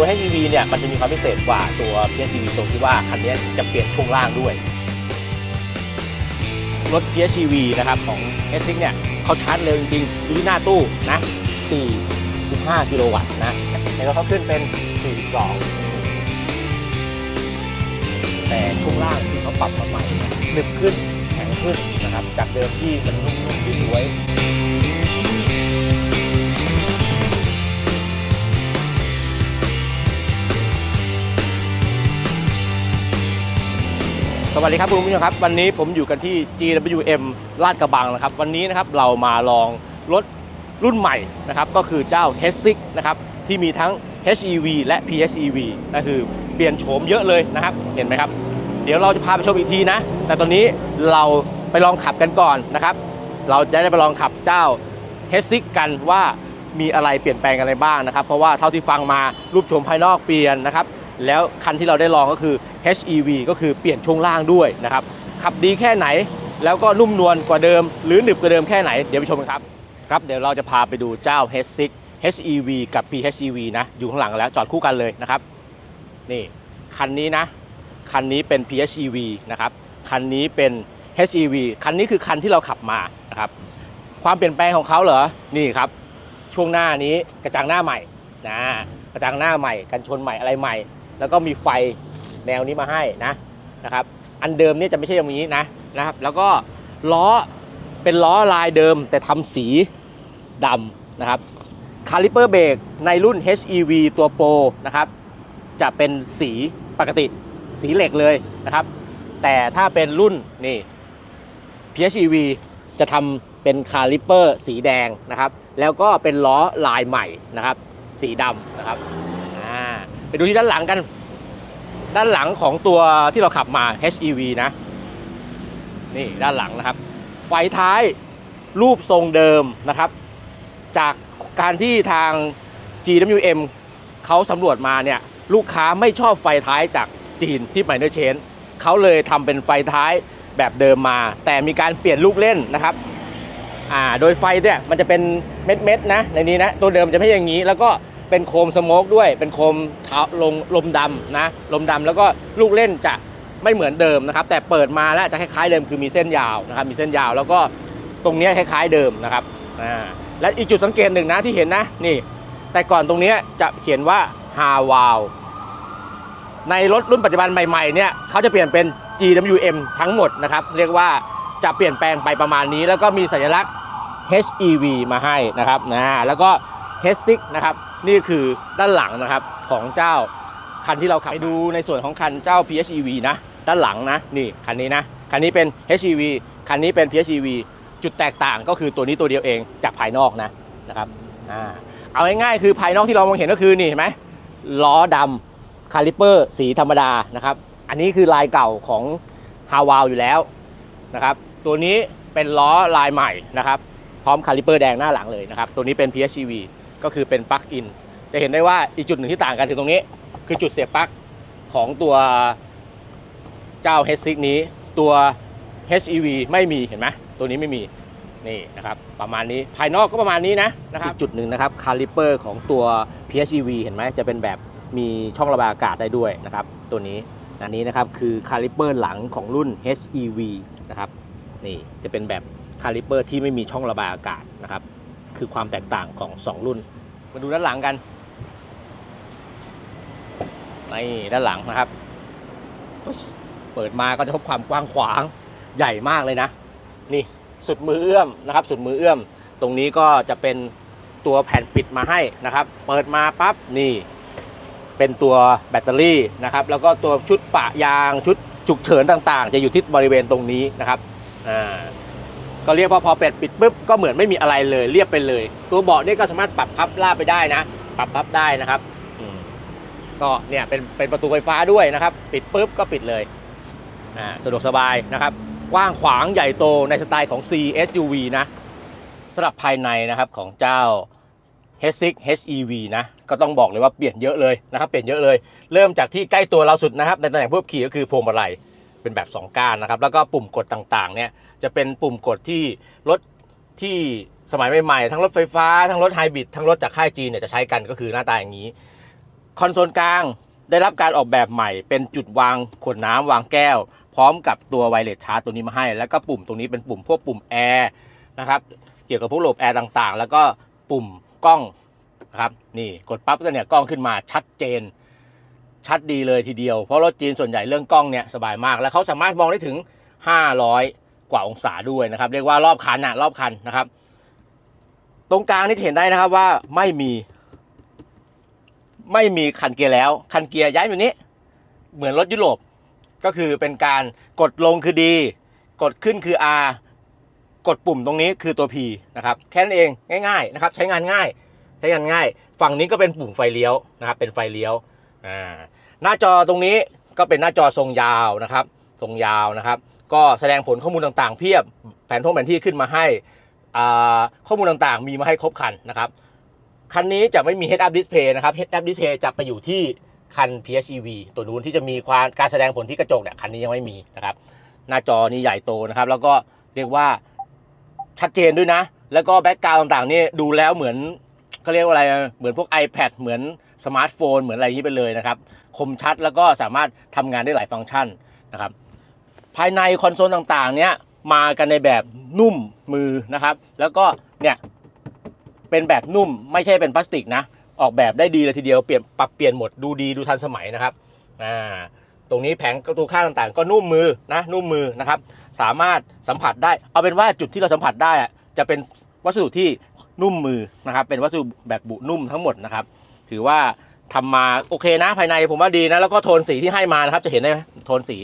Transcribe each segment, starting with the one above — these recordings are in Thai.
ตัว HEV เนี่ยมันจะมีความพิเศษกว่าตัว PHEV ตรงที่ว่าคันนี้จะเปลี่ยนช่วงล่างด้วย รถ PHEV นะครับของ s อเนี่ยเขาชาร์จเร็วจริงๆดูที่หน้าตู้นะ45 กิโลวัตต์นะแล้วเขาขึ้นเป็น 42 แต่ช่วงล่างที่เขาปรับมาใหม่หนึบขึ้นแข็งขึ้นนะครับ จากเดิมที่มันนุ่มๆย้วย สวัสดีครับคุณผู้ชมครับ วันนี้ผมอยู่กันที่ GWM ลาดกระบังนะครับ วันนี้นะครับเรามาลองรถรุ่นใหม่นะครับ ก็คือเจ้า h 6นะครับ ที่มีทั้ง HEV และ PHEV ก็คือเปลี่ยนโฉมเยอะเลยนะครับ เห็นไหมครับ เดี๋ยวเราจะพาไปชมอีกทีนะ แต่ตอนนี้เราไปลองขับกันก่อนนะครับ เราจะได้ไปลองขับเจ้า h 6กันว่ามีอะไรเปลี่ยนแปลงอะไรบ้างนะครับ เพราะว่าเท่าที่ฟังมารูปโฉมภายนอกเปลี่ยนนะครับ แล้วคันที่เราได้ลองก็คือ HEV ก็คือเปลี่ยนช่วงล่างด้วยนะครับ ขับดีแค่ไหนแล้วก็นุ่มนวลกว่าเดิม หรือหนึบกว่าเดิมแค่ไหน เดี๋ยวไปชมกันครับ ครับ เดี๋ยวเราจะพาไปดูเจ้า H6 HEV กับ PHEV นะ อยู่ข้างหลังแล้วจอดคู่กันเลยนะครับ นี่ คันนี้นะ คันนี้เป็น PHEV นะครับ คันนี้เป็น HEV คันนี้คือคันที่เราขับมานะครับ ความเปลี่ยนแปลงของเขาเหรอ นี่ครับ ช่วงหน้านี้กระจังหน้าใหม่นะ กระจังหน้าใหม่ กันชนใหม่อะไรใหม่ แล้วก็มีไฟแนวนี้มาให้นะนะครับ อันเดิมเนี่ยจะไม่ใช่อย่างนี้นะนะครับ แล้วก็ล้อเป็นล้อลายเดิมแต่ทำสีดำนะครับคาลิเปอร์เบรกในรุ่น HEV ตัวโปรนะครับ จะเป็นสีปกติสีเหล็กเลยนะครับ แต่ถ้าเป็นรุ่นนี่ PHEV จะทำเป็นคาลิเปอร์สีแดงนะครับ แล้วก็เป็นล้อลายใหม่นะครับ สีดำนะครับ ไปดูที่ด้านหลังกัน ด้านหลังของตัวที่เราขับมา HEV นะ นี่ด้านหลังนะครับ ไฟท้ายรูปทรงเดิมนะครับ จากการที่ทาง GWM เขาสำรวจมาเนี่ย ลูกค้าไม่ชอบไฟท้ายจากจีนที่ไมเนอร์เชนเขาเลยทำเป็นไฟท้ายแบบเดิมมา แต่มีการเปลี่ยนลูกเล่นนะครับอ่าโดยไฟเนี่ยมันจะเป็นเม็ดๆนะในนี้นะตัวเดิมจะไม่อย่างนี้แล้วก็ เป็นโคมสโมกด้วย เป็นโคมเท้าลงลมดำนะ ลมดำแล้วก็ลูกเล่นจะไม่เหมือนเดิมนะครับ แต่เปิดมาแล้วจะคล้ายๆเดิมคือมีเส้นยาวนะครับ มีเส้นยาวแล้วก็ตรงนี้คล้ายๆเดิมนะครับอ่าและอีกจุดสังเกตหนึ่งนะที่เห็นนะนี่ แต่ก่อนตรงนี้จะเขียนว่าฮาวาวในรถรุ่นปัจจุบันใหม่ๆเนี่ยเขาจะเปลี่ยนเป็น GWM ทั้งหมดนะครับ เรียกว่าจะเปลี่ยนแปลงไปประมาณนี้ แล้วก็มีสัญลักษณ์ HEV มาให้นะครับนะแล้วก็ H6 นะครับ นี่คือด้านหลังนะครับของเจ้าคันที่เราขับไปดูในส่วนของคันเจ้า PHEV นะ ด้านหลังนะนี่คันนี้นะคันนี้เป็น HEV คันนี้เป็น PHEV จุดแตกต่างก็คือตัวนี้ตัวเดียวเองจากภายนอกนะนะครับอ่าเอาง่ายๆคือภายนอกที่เรามองเห็นก็คือนี่เห็นไหมล้อดำคาลิเปอร์สีธรรมดานะครับ อันนี้คือลายเก่าของฮาวาวอยู่แล้วนะครับ ตัวนี้เป็นล้อลายใหม่นะครับ พร้อมคาลิเปอร์แดงหน้าหลังเลยนะครับ ตัวนี้เป็น PHEV ก็คือเป็นปลั๊กอิน จะเห็นได้ว่าอีกจุดหนึ่งที่ต่างกันคือตรงนี้ คือจุดเสียบปลั๊กของตัวเจ้า H6 นี้ตัว HEV ไม่มีเห็นไหมตัวนี้ไม่มีนี่นะครับประมาณนี้ภายนอกก็ประมาณนี้นะนะครับจุดหนึ่งนะครับคาลิเปอร์ของตัว PHEV เห็นไหมจะเป็นแบบมีช่องระบายอากาศได้ด้วยนะครับตัวนี้อันนี้นะครับคือคาลิเปอร์หลังของรุ่น HEV นะครับนี่จะเป็นแบบคาลิเปอร์ที่ไม่มีช่องระบายอากาศนะครับ คือความแตกต่างของ 2 รุ่น มาดูด้านหลังกันนี่ด้านหลังนะครับ เปิดมาก็จะพบความกว้างขวางใหญ่มากเลยนะ นี่สุดมือเอื้อมนะครับ สุดมือเอื้อม ตรงนี้ก็จะเป็นตัวแผ่นปิดมาให้นะครับ เปิดมาปั๊บนี่ เป็นตัวแบตเตอรี่นะครับ แล้วก็ตัวชุดปะยางชุดฉุกเฉินต่างๆ จะอยู่ที่บริเวณตรงนี้นะครับอ่า ก็เรียกว่าพอเป็ดปิดปุ๊บก็เหมือนไม่มีอะไรเลยเรียบไปเลย ตัวเบาะนี่ก็สามารถปรับพับลาดไปได้นะ ปรับพับได้นะครับก็เนี่ยเป็นเป็นประตูไฟฟ้าด้วยนะครับ ปิดปุ๊บก็ปิดเลยอ่าสะดวกสบายนะครับ กว้างขวางใหญ่โตในสไตล์ของ CSUV นะสำหรับภายในนะครับของเจ้า H6 HEV นะก็ต้องบอกเลยว่าเปลี่ยนเยอะเลยนะครับ เปลี่ยนเยอะเลย เริ่มจากที่ใกล้ตัวเราสุดนะครับ ในตำแหน่งผู้ขับขี่ก็คือพวงมาลัย เป็นแบบ 2 ก้านนะครับ แล้วก็ปุ่มกดต่างๆ เนี่ยจะเป็นปุ่มกดที่รถที่สมัยใหม่ๆ ทั้งรถไฟฟ้า ทั้งรถไฮบริด ทั้งรถจากค่ายจีนเนี่ยจะใช้กันก็คือหน้าตาอย่างนี้ คอนโซลกลางได้รับการออกแบบใหม่เป็นจุดวางขวดน้ำวางแก้ว พร้อมกับตัวไวเลสชาร์จตัวนี้มาให้ แล้วก็ปุ่มตรงนี้เป็นปุ่มพวกปุ่มแอร์นะครับเกี่ยวกับพวกระบบแอร์ต่างๆ แล้วก็ปุ่มกล้องนะครับนี่กดปั๊บก็เนี่ยกล้องขึ้นมาชัดเจน ชัดดีเลยทีเดียว เพราะรถจีนส่วนใหญ่เรื่องกล้องเนี่ยสบายมาก แล้วเขาสามารถมองได้ถึง 500 กว่าองศาด้วยนะครับ เรียกว่ารอบคันนะรอบคันนะครับ ตรงกลางนี่เห็นได้นะครับว่าไม่มี ไม่มีคันเกียร์แล้ว คันเกียร์ย้ายอยู่นี้ เหมือนรถยุโรปก็คือเป็นการกดลงคือดี กดขึ้นคือ R กดปุ่มตรงนี้คือตัว P นะครับแค่นั้นเองง่ายๆนะครับใช้งานง่าย ใช้งานง่าย ฝั่งนี้ก็เป็นปุ่มไฟเลี้ยวนะครับเป็นไฟเลี้ยวอ่า หน้าจอตรงนี้ก็เป็นหน้าจอทรงยาวนะครับ ทรงยาวนะครับ ก็แสดงผลข้อมูลต่างๆ เพียบแผนท่งแผนที่ขึ้นมาให้ข้อมูลต่างๆ มีมาให้ครบคันนะครับคันนี้จะไม่มี Head Up Display นะครับ Head Up Display จะไปอยู่ที่คัน PHEV ตัวนู้นที่จะมีความการแสดงผลที่กระจกเนี่ยคันนี้ยังไม่มีนะครับ หน้าจอนี่ใหญ่โตนะครับ แล้วก็เรียกว่าชัดเจนด้วยนะ แล้วก็แบ็กกราวต่างๆนี่ดูแล้วเหมือนเขาเรียกว่าอะไรเหมือนพวก iPad เหมือน สมาร์ทโฟนเหมือนอะไรอย่างนี้ไปเลยนะครับ คมชัดแล้วก็สามารถทำงานได้หลายฟังก์ชันนะครับ ภายในคอนโซลต่างๆ เนี่ยมากันในแบบนุ่มมือนะครับ แล้วก็เนี่ยเป็นแบบนุ่มไม่ใช่เป็นพลาสติกนะ ออกแบบได้ดีเลยทีเดียวเปลี่ยนปรับเปลี่ยนหมดดูดีดูทันสมัยนะครับอ่าตรงนี้แผงประตูข้างต่างๆ ก็นุ่มมือนะนุ่มมือนะครับ สามารถสัมผัสได้ เอาเป็นว่าจุดที่เราสัมผัสได้จะเป็นวัสดุที่นุ่มมือนะครับ เป็นวัสดุแบบบุนุ่มทั้งหมดนะครับ ถือว่าทำมาโอเคนะภายในผมว่าดีนะ แล้วก็โทนสีที่ให้มานะครับ จะเห็นได้ไหมโทนสี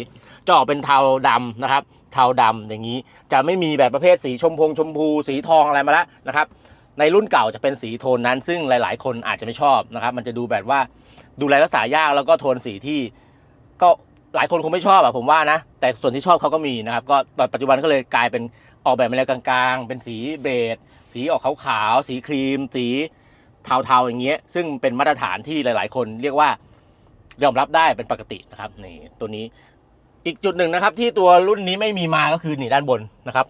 จะออกเป็นเทาดำนะครับ เทาดำอย่างนี้จะไม่มีแบบประเภทสีชมพงชมพูสีทองอะไรมาแล้วนะครับ ในรุ่นเก่าจะเป็นสีโทนนั้น ซึ่งหลาย ๆ คนอาจจะไม่ชอบนะครับ มันจะดูแบบว่าดูแลรักษายากแล้วก็โทนสีที่ ก็หลายคนคงไม่ชอบอะผมว่านะ แต่ส่วนที่ชอบเขาก็มีนะครับ ก็ตอนปัจจุบันก็เลยกลายเป็นออกแบบมาแล้วกลางๆ เป็นสีเบจสีออกขาวๆสีครีม สี เทาๆอย่างเงี้ยซึ่งเป็นมาตรฐานที่หลาย ๆ คนเรียกว่ายอมรับได้เป็นปกตินะครับนี่ตัวนี้อีกจุดหนึ่งนะครับ ที่ตัวรุ่นนี้ไม่มีมาก็คือนี่ด้านบนนะครับ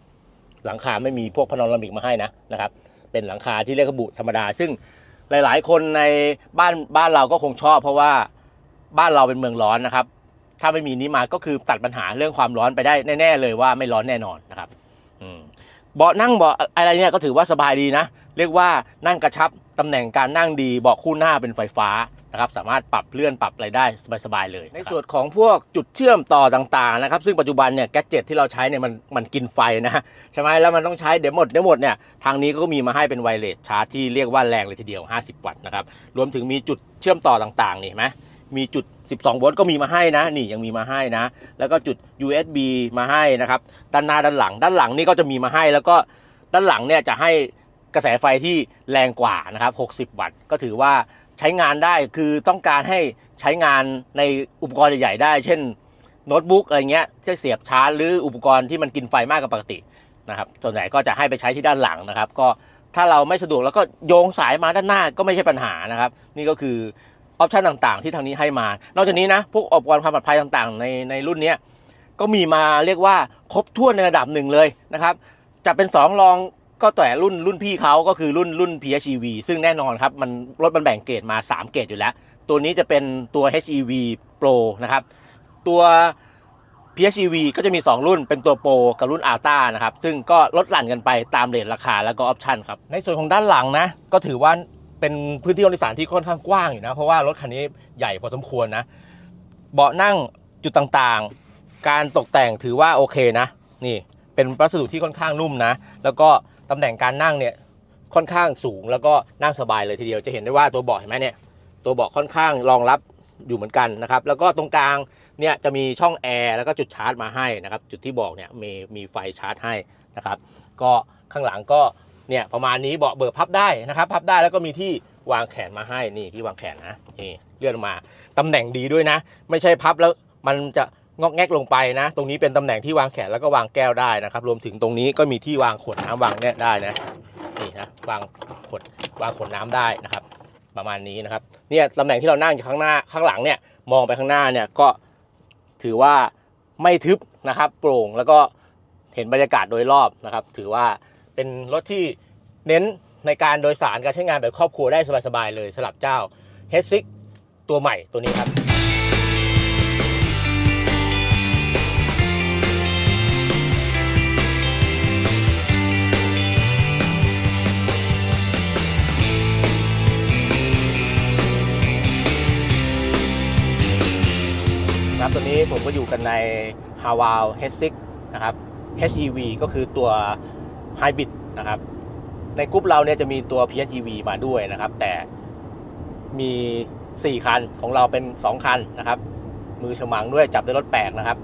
หลังคาไม่มีพวกพานอรามิกมาให้นะนะครับ เป็นหลังคาที่เรียกว่าบุธรรมดา ซึ่งหลาย ๆ คนในบ้านบ้านเราก็คงชอบ เพราะว่าบ้านเราเป็นเมืองร้อนนะครับ ถ้าไม่มีนี้มาก็คือตัดปัญหาเรื่องความร้อนไปได้แน่ ๆ เลยว่าไม่ร้อนแน่นอนนะครับเบาะนั่งเบาะอะไรเนี่ยก็ถือว่าสบายดีนะ เรียกว่านั่งกระชับ ตำแหน่งการนั่งดีเบาะคู่หน้าเป็นไฟฟ้านะครับสามารถปรับเลื่อนปรับอะไรได้สบายๆเลย ในส่วนของพวกจุดเชื่อมต่อต่างๆนะครับซึ่งปัจจุบันเนี่ยแกดเจ็ตที่เราใช้เนี่ยมันมันกินไฟนะใช่ไหมแล้วมันต้องใช้เดี๋ยวหมดเดี๋ยวหมดเนี่ยทางนี้ก็มีมาให้เป็นไวเลสชาร์จที่เรียกว่าแรงเลยทีเดียว 50 วัตต์นะครับรวมถึงมีจุดเชื่อมต่อต่างๆนี่เห็นไหมมีจุด 12 โวลต์ก็มีมาให้นะ นี่ยังมีมาให้นะ แล้วก็จุด USB มาให้นะครับ ด้านหน้าด้านหลัง ด้านหลังนี่ก็จะมีมาให้ แล้วก็ด้านหลังเนี่ยจะให้ กระแสไฟที่แรงกว่านะครับ 60 วัตต์ ก็ถือว่าใช้งานได้คือต้องการให้ใช้งานในอุปกรณ์ใหญ่ๆได้ เช่นโน้ตบุ๊กอะไรเงี้ยที่เสียบชาร์จหรืออุปกรณ์ที่มันกินไฟมากกว่าปกตินะครับส่วนใหญ่ก็จะให้ไปใช้ที่ด้านหลังนะครับ ก็ถ้าเราไม่สะดวกแล้วก็โยงสายมาด้านหน้าก็ไม่ใช่ปัญหานะครับ นี่ก็คือออปชันต่างๆ ที่ทางนี้ให้มา นอกจากนี้นะพวกอุปกรณ์ความปลอดภัยต่างๆ ในในรุ่นนี้ก็มีมาเรียกว่าครบถ้วนในระดับหนึ่งเลยนะครับจะเป็น 2 รอง ก็แต่รุ่นรุ่นพี่เขาก็คือรุ่นรุ่น PHEV ซึ่งแน่นอนครับ มันรถมันแบ่งเกรดมา 3 เกรดอยู่แล้ว ตัวนี้จะเป็นตัว HEV Pro นะครับ ตัว PHEV ก็จะมี 2 รุ่นเป็นตัว Pro กับรุ่น Alta นะครับ ซึ่งก็ลดหลั่นกันไปตามเรทราคาแล้วก็ออปชันครับ ในส่วนของด้านหลังนะ ก็ถือว่าเป็นพื้นที่รถโดยสารที่ค่อนข้างกว้างอยู่นะ เพราะว่ารถคันนี้ใหญ่พอสมควรนะ เบาะนั่งจุดต่างๆ การตกแต่งถือว่าโอเคนะ นี่เป็นวัสดุที่ค่อนข้างนุ่มนะ แล้วก็ ตำแหน่งการนั่งเนี่ยค่อนข้างสูงแล้วก็นั่งสบายเลยทีเดียวจะเห็นได้ว่าตัวเบาะเห็นไหมเนี่ยตัวเบาะค่อนข้างรองรับอยู่เหมือนกันนะครับ แล้วก็ตรงกลางเนี่ยจะมีช่องแอร์แล้วก็จุดชาร์จมาให้นะครับ จุดที่บอกเนี่ยมีมีไฟชาร์จให้นะครับ ก็ข้างหลังก็เนี่ยประมาณนี้เบาะเบิกพับได้นะครับ พับได้แล้วก็มีที่วางแขนมาให้นี่ที่วางแขนนะนี่เลื่อนมาตำแหน่งดีด้วยนะ ไม่ใช่พับแล้วมันจะ งอกแงกลงไปนะ ตรงนี้เป็นตำแหน่งที่วางแขนแล้วก็วางแก้วได้นะครับ รวมถึงตรงนี้ก็มีที่วางขวดน้ำวางเนี่ยได้นะนี่นะวางขวดวางขวดน้ำได้นะครับ ประมาณนี้นะครับเนี่ยตำแหน่งที่เรานั่งอยู่ข้างหน้าข้างหลังเนี่ยมองไปข้างหน้าเนี่ยก็ถือว่าไม่ทึบนะครับ โปร่งแล้วก็เห็นบรรยากาศโดยรอบนะครับ ถือว่าเป็นรถที่เน้นในการโดยสารการใช้งานแบบครอบครัวได้สบายๆเลยสำหรับเจ้า h e s i 6ตัวใหม่ตัวนี้ครับ นี้ผมก็อยู่กันใน h a w a l H6 นะครับ HEV ก็คือตัว Hybrid นะครับ ในกลุ่มเราเนี่ยจะมีตัว PHEV มาด้วยนะครับ แต่มี 4 คันของเราเป็น 2 คันนะครับ มือฉมังด้วยจับด้รถแปลกนะครับ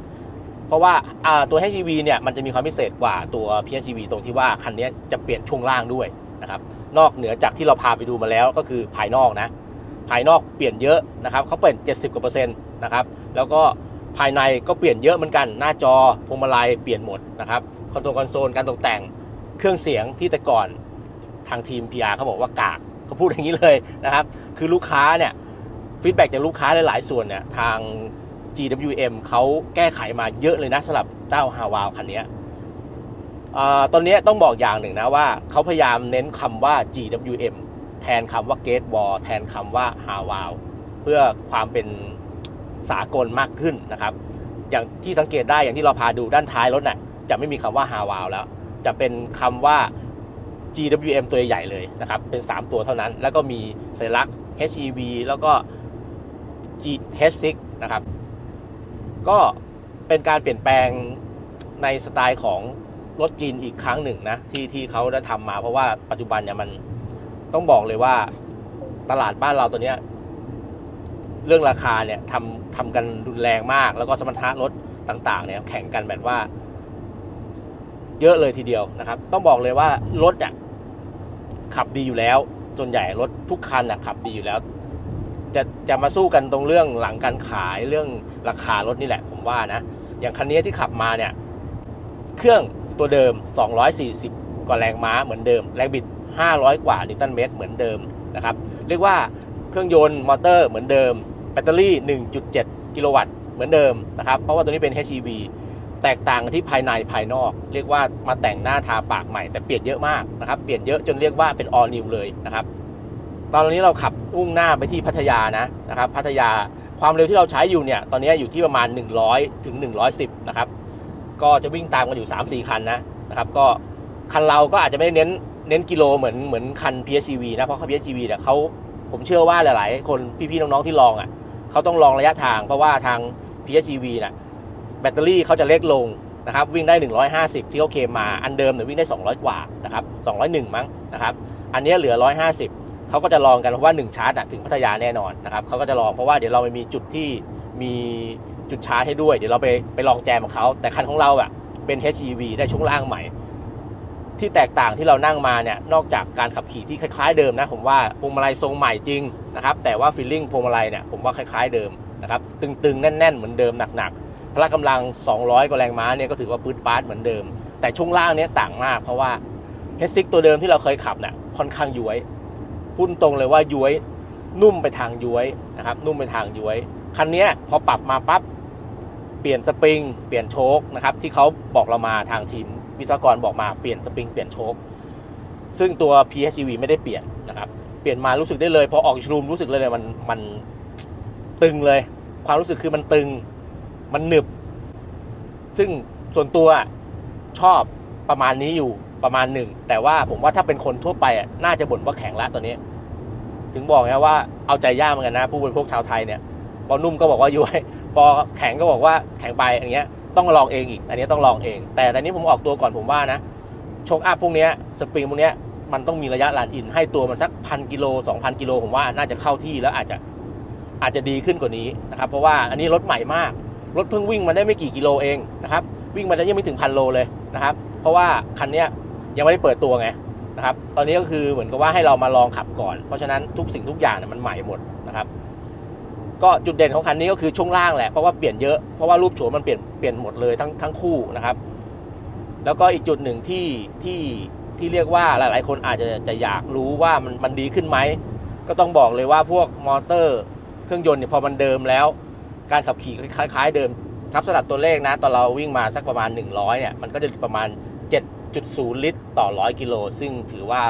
เพราะว่าอ่าตัว HEV เนี่ยมันจะมีความพิเศษกว่าตัว PHEV ตรงที่ว่าคันนี้จะเปลี่ยนช่วงล่างด้วยนะครับนอกเหนือจากที่เราพาไปดูมาแล้วก็คือภายนอกนะ ภายนอกเปลี่ยนเยอะนะครับเขาเปลี่ยน 70กว่าเปอร์เซ็นต์นะครับ แล้วก็ ภายในก็เปลี่ยนเยอะเหมือนกัน หน้าจอพวงมาลัยเปลี่ยนหมดนะครับคอนโทรลคอนโซลการตกแต่งเครื่องเสียงที่แต่ก่อนทางทีม PR เขาบอกว่ากากเขาพูดอย่างนี้เลยนะครับ คือลูกค้าเนี่ยฟีดแบ็จากลูกค้าหลาย ๆ ส่วนเนี่ยทาง GWM เขาแก้ไขมาเยอะเลยนะสำหรับเจ้าฮาวาวคันนี้ตอนนี้ต้องบอกอย่างหนึ่งนะว่าเขาพยายามเน้นคำว่า GWM แทนคำว่า Gate Wall แทนคำว่า h a w a l เพื่อความเป็น สากลมากขึ้นนะครับ อย่างที่สังเกตได้อย่างที่เราพาดูด้านท้ายรถน่ะจะไม่มีคำว่า h a w a l แล้ว จะเป็นคำว่า GWM ตัวใหญ่เลยนะครับ เป็น 3 ตัวเท่านั้น แล้วก็มีสัญลักษณ์ HEV แล้วก็ G H6 นะครับ ก็เป็นการเปลี่ยนแปลงในสไตล์ของรถจีนอีกครั้งหนึ่งนะที่ที่เขาได้ทำมา เพราะว่าปัจจุบันเนี่ยมันต้องบอกเลยว่าตลาดบ้านเราตัวเนี้ย เรื่องราคาเนี่ยทำทำกันรุนแรงมาก แล้วก็สมรรถนะรถต่างๆเนี่ยแข่งกันแบบว่า เยอะเลยทีเดียวนะครับ ต้องบอกเลยว่ารถเนี่ยขับดีอยู่แล้ว ส่วนใหญ่รถทุกคันน่ะขับดีอยู่แล้ว จะจะมาสู้กันตรงเรื่องหลังการขายเรื่องราคารถนี่แหละผมว่านะอย่างคันนี้ที่ขับมาเนี่ย เครื่องตัวเดิม 240 กว่าแรงม้าเหมือนเดิม แรงบิด 500 กว่านิวตันเมตรเหมือนเดิมนะครับ เรียกว่าเครื่องยนต์มอเตอร์เหมือนเดิม แบตเตอรี่ 1.7 กิโลวัตต์เหมือนเดิมนะครับ เพราะว่าตัวนี้เป็น HEV แตกต่างกันที่ภายในภายนอก เรียกว่ามาแต่งหน้าทาปากใหม่ แต่เปลี่ยนเยอะมากนะครับ เปลี่ยนเยอะจนเรียกว่าเป็น all new เลยนะครับ ตอนนี้เราขับมุ่งหน้าไปที่พัทยานะนะครับ พัทยาความเร็วที่เราใช้อยู่เนี่ย ตอนนี้อยู่ที่ประมาณ 100 ถึง 110 นะครับ ก็จะวิ่งตามกันอยู่ 3-4 คันนะนะครับ ก็คันเราก็อาจจะไม่ได้เน้นเน้นกิโลเหมือนเหมือนคัน PHEV นะ เพราะคัน PHEV เนี่ยเขาผมเชื่อว่าหลาย ๆ คนพี่ ๆ น้อง ๆ ที่ลองอะ เขาต้องลองระยะทาง เพราะว่าทาง PHEV น่ะแบตเตอรี่เขาจะเล็กลงนะครับวิ่งได้ 150 ที่เขาเคมมาอันเดิมเนี่ยวิ่งได้ 200 กว่านะครับ201 มั้งนะครับอันนี้เหลือ 150 เขาก็จะลองกันเพราะว่า 1 ชาร์จถึงพัทยาแน่นอนนะครับเขาก็จะลองเพราะว่าเดี๋ยวเราไปมีจุดที่มีจุดชาร์จให้ด้วย เดี๋ยวเราไปไปลองแจมกับเขาแต่คันของเราอะเป็น HEV ได้ช่วงล่างใหม่ ที่แตกต่างที่เรานั่งมาเนี่ยนอกจากการขับขี่ที่คล้ายๆเดิมนะผมว่าพวงมาลัยทรงใหม่จริงนะครับแต่ว่าฟีลลิ่งพวงมาลัยเนี่ยผมว่าคล้ายๆเดิมนะครับตึงๆ แน่นๆ เหมือนเดิมหนักๆพละกำลัง 200กว่าแรงม้าเนี่ยก็ถือว่าปื๊ดปาร์ดเหมือนเดิม แต่ช่วงล่างเนี้ยต่างมาก เพราะว่าเฮดซิกตัวเดิมที่เราเคยขับเนี่ยค่อนข้างย้วยพูดตรงเลยว่าย้วยนุ่มไปทางย้วยนะครับนุ่มไปทางย้วยคันเนี้ยพอปรับมาปั๊บเปลี่ยนสปริง เปลี่ยนโชคนะครับที่เขาบอกเรามาทางทีม วิศวกรบอกมาเปลี่ยนสปริงเปลี่ยนโชคซึ่งตัว PHEV ไม่ได้เปลี่ยนนะครับ เปลี่ยนมารู้สึกได้เลย พอออกชูรูมรู้สึกเลยเลยมันมันตึงเลย ความรู้สึกคือมันตึงมันหนึบ ซึ่งส่วนตัวชอบประมาณนี้อยู่ประมาณหนึ่ง แต่ว่าผมว่าถ้าเป็นคนทั่วไปน่าจะบ่นว่าแข็งละตัวนี้ ถึงบอกไงว่าเอาใจยากเหมือนกันนะ ผู้บริโภคชาวไทยเนี่ย พอนุ่มก็บอกว่าย้วยพอแข็งก็บอกว่าแข็งไปอย่างเงี้ย ต้องลองเองอีก อันนี้ต้องลองเอง แต่ตอนนี้ผมออกตัวก่อนผมว่านะโชคอัพพวกนี้สปริงพวกนี้มันต้องมีระยะลานอิน ให้ตัวมันสักพันกิโลสองพันกิโลผมว่าน่าจะเข้าที่แล้วอาจจะอาจจะดีขึ้นกว่านี้นะครับเพราะว่าอันนี้รถใหม่มากรถเพิ่งวิ่งมาได้ไม่กี่กิโลเองนะครับวิ่งมาได้ยังไม่ถึงพันโลเลยนะครับเพราะว่าคันนี้ยยังไม่ได้เปิดตัวไงนะครับตอนนี้ก็คือเหมือนกับว่าให้เรามาลองขับก่อน เพราะฉะนั้นทุกสิ่งทุกอย่างเนี่ยมันใหม่หมดนะครับ ก็จุดเด่นของคันนี้ก็คือช่วงล่างแหละเพราะว่าเปลี่ยนเยอะเพราะว่ารูปโฉมมันเปลี่ยนเปลี่ยนหมดเลยทั้งทั้งคู่นะครับ แล้วก็อีกจุดหนึ่งที่ที่ที่เรียกว่าหลาย ๆ คนอาจจะจะอยากรู้ว่ามันมันดีขึ้นไหมก็ต้องบอกเลยว่าพวกมอเตอร์ เครื่องยนต์เนี่ยพอมันเดิมแล้ว การขับขี่คล้าย ๆ เดิมครับสำหรับตัวเลขนะตอนเราวิ่งมาสักประมาณ 100เนี่ยมันก็จะประมาณ 7.0 ลิตร ต่อ 100 กิโล ซึ่งถือว่า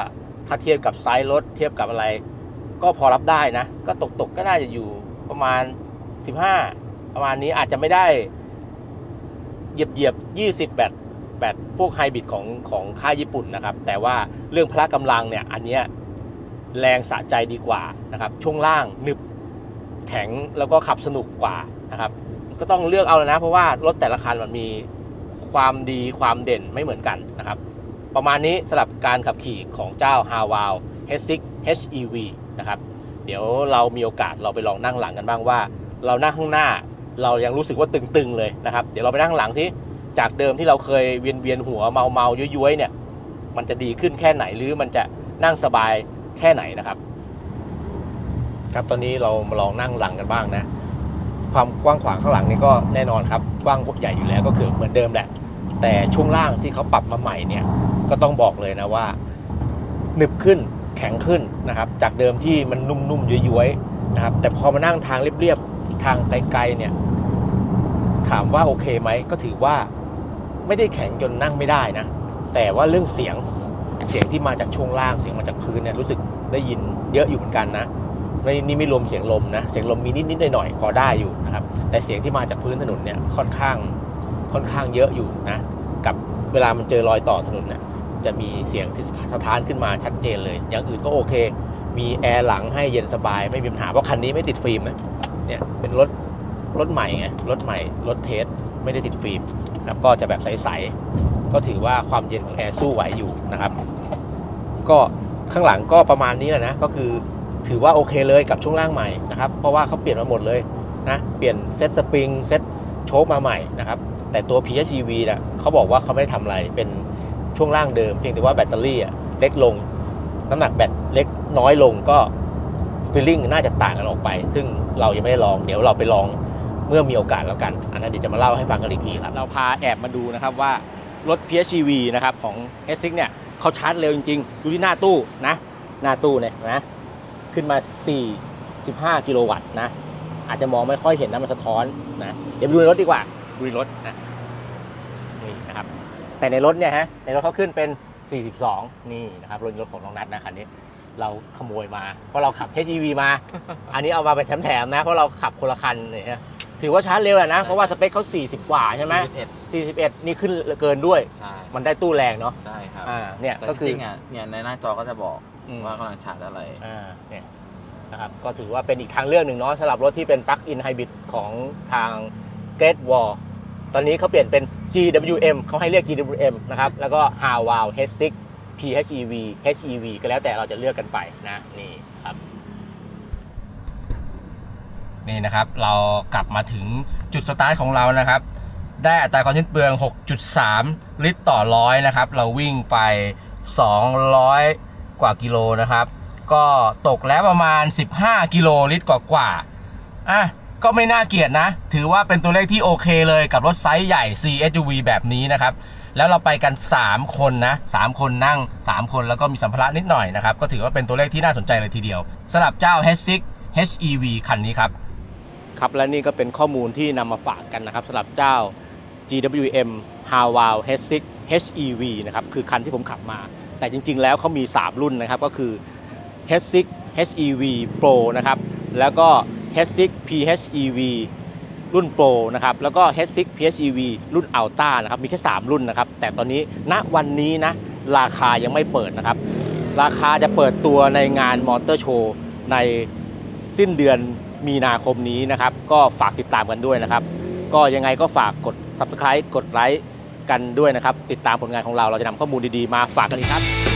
ถ้าเทียบกับไซส์รถเทียบกับอะไร ก็พอรับได้นะ ก็ตกๆก็น่าจะอยู่ ประมาณ 15 ประมาณนี้อาจจะไม่ได้เหยียบเหยียบ20แบบแบบพวกไฮบริดของของค่ายญี่ปุ่นนะครับ แต่ว่าเรื่องพละกำลังเนี่ยอันเนี้ยแรงสะใจดีกว่านะครับช่วงล่างหนึบแข็งแล้วก็ขับสนุกกว่านะครับก็ต้องเลือกเอาแล้วนะ เพราะว่ารถแต่ละคันมันมีความดีความเด่นไม่เหมือนกันนะครับ ประมาณนี้สำหรับการขับขี่ของเจ้า h a w a l H6 HEV นะครับ เดี๋ยวเรามีโอกาสเราไปลองนั่งหลังกันบ้างว่า เรานั่งข้างหน้าเรายังรู้สึกว่าตึงๆเลยนะครับ เดี๋ยวเราไปนั่งข้างหลังที่จากเดิมที่เราเคยเวียนเวียนๆหัวเมาเมาย้วยๆเนี่ยมันจะดีขึ้นแค่ไหนหรือมันจะนั่งสบายแค่ไหนนะครับ ครับตอนนี้เรามาลองนั่งหลังกันบ้างนะ ความกว้างขวางข้างหลังนี่ก็แน่นอนครับกว้างใหญ่อยู่แล้วก็คือเหมือนเดิมแหละ แต่ช่วงล่างที่เขาปรับมาใหม่เนี่ยก็ต้องบอกเลยนะว่าหนึบขึ้น แข็งขึ้นนะครับ จากเดิมที่มันนุ่มๆย้วยๆนะครับ แต่พอมานั่งทางเรียบๆทางไกลๆเนี่ย ถามว่าโอเคไหมก็ถือว่าไม่ได้แข็งจนนั่งไม่ได้นะ แต่ว่าเรื่องเสียงเสียงที่มาจากช่วงล่างเสียงมาจากพื้นเนี่ยรู้สึกได้ยินเยอะอยู่เหมือนกันนะไม่นี่ไม่รวมเสียงลมนะเสียงลมมีนิดๆหน่อยๆพอได้อยู่นะครับ แต่เสียงที่มาจากพื้นถนนเนี่ยค่อนข้างค่อนข้างเยอะอยู่นะ กับเวลามันเจอรอยต่อถนนเนี่ย จะมีเสียงสะท้านขึ้นมาชัดเจนเลย อย่างอื่นก็โอเค มีแอร์หลังให้เย็นสบายไม่มีปัญหา เพราะคันนี้ไม่ติดฟิล์มนะ เนี่ยเป็นรถรถใหม่ไง รถใหม่ รถเทสไม่ได้ติดฟิล์มนะครับก็จะแบบใสๆ ก็ถือว่าความเย็นของแอร์สู้ไหวอยู่นะครับ ก็ข้างหลังก็ประมาณนี้แหละนะ ก็คือถือว่าโอเคเลยกับช่วงล่างใหม่นะครับ เพราะว่าเขาเปลี่ยนมาหมดเลยนะ เปลี่ยนเซ็ตสปริง เซ็ตโชคมาใหม่นะครับ แต่ตัว PHEV น่ะเขาบอกว่าเขาไม่ได้ทำอะไร เป็น ช่วงล่างเดิม เพียงแต่ว่าแบตเตอรี่อะเล็กลง น้ำหนักแบตเล็กน้อยลงก็ฟีลลิ่งน่าจะต่างกันออกไป ซึ่งเรายังไม่ได้ลอง เดี๋ยวเราไปลองเมื่อมีโอกาสแล้วกัน อันนั้นเดี๋ยวจะมาเล่าให้ฟังกันอีกทีครับ เราพาแอบมาดูนะครับว่ารถ PHEV นะครับของ S6 เนี่ยเขาชาร์จเร็วจริงๆ ดูที่หน้าตู้นะ หน้าตู้เนี่ยนะ ขึ้นมา 4 15 กิโลวัตต์นะ อาจจะมองไม่ค่อยเห็นนะมันสะท้อนนะ เดี๋ยวไปดูในรถดีกว่า ดูในรถนะนี่นะครับ แต่ในรถเนี่ยฮะในรถเขาขึ้นเป็น 42 นี่นะครับรถรถของน้องนัทนะคันนี้ เราขโมยมา เพราะเราขับ HEV มา อันนี้เอามาเป็นแถมๆนะ เพราะเราขับคนละคันเนี่ยถือว่าชาร์จเร็วแหละนะ เพราะว่าสเปคเขา40 กว่าใช่ไหม41 41นี่ขึ้นเกินด้วย ใช่ มันได้ตู้แรงเนาะ ใช่ครับ อ่า เนี่ยแต่ก็คือจริงๆอะ เนี่ย ในหน้าจอก็จะบอกอืมว่ากำลังชาร์จอะไร อ่า เนี่ย นะครับ ก็ถือว่าเป็นอีกทางเลือกหนึ่งเนาะสำหรับรถที่เป็นปลั๊กอินไฮบริดของทาง Great Wall ตอนนี้เขาเปลี่ยนเป็น GWM เขาให้เรียก GWM นะครับ แล้วก็ h a w a l H6 PHEV HEV ก็แล้วแต่เราจะเลือกกันไปนะนี่ครับ นี่นะครับ เรากลับมาถึงจุดสตาร์ทของเรานะครับ ได้อัตราการสิ้นเปลือง 6.3 ลิตรต่อร้อยนะครับ เราวิ่งไป 200 กว่ากิโลนะครับ ก็ตกแล้วประมาณ 15 กิโลลิตรกว่าๆอะ ก็ไม่น่าเกลียดนะ ถือว่าเป็นตัวเลขที่โอเคเลยกับรถไซส์ใหญ่ CSUV แบบนี้นะครับ แล้วเราไปกัน 3 คนนะ 3 คนนั่ง 3 คนแล้วก็มีสัมภาระนิดหน่อยนะครับ ก็ถือว่าเป็นตัวเลขที่น่าสนใจเลยทีเดียวสำหรับเจ้า H6 HEV คันนี้ครับ ครับและนี่ก็เป็นข้อมูลที่นำมาฝากกันนะครับสำหรับเจ้า GWM h a w a l H6 HEV นะครับคือคันที่ผมขับมา แต่จริง ๆ แล้วเขามี 3 รุ่นนะครับก็คือ H6 HEV Pro นะครับแล้วก็ H6 PHEV รุ่น Pro นะครับ แล้วก็ H6 PHEV รุ่น Ultra นะครับ มีแค่ 3 รุ่นนะครับ แต่ตอนนี้ณวันนี้นะ ราคายังไม่เปิดนะครับ ราคาจะเปิดตัวในงานมอเตอร์โชว์ในสิ้นเดือนมีนาคมนี้นะครับ ก็ฝากติดตามกันด้วยนะครับ ก็ยังไงก็ฝากกด subscribe กดไลค์กันด้วยนะครับ ติดตามผลงานของเรา เราจะนำข้อมูลดีๆ มาฝากกันอีกครับ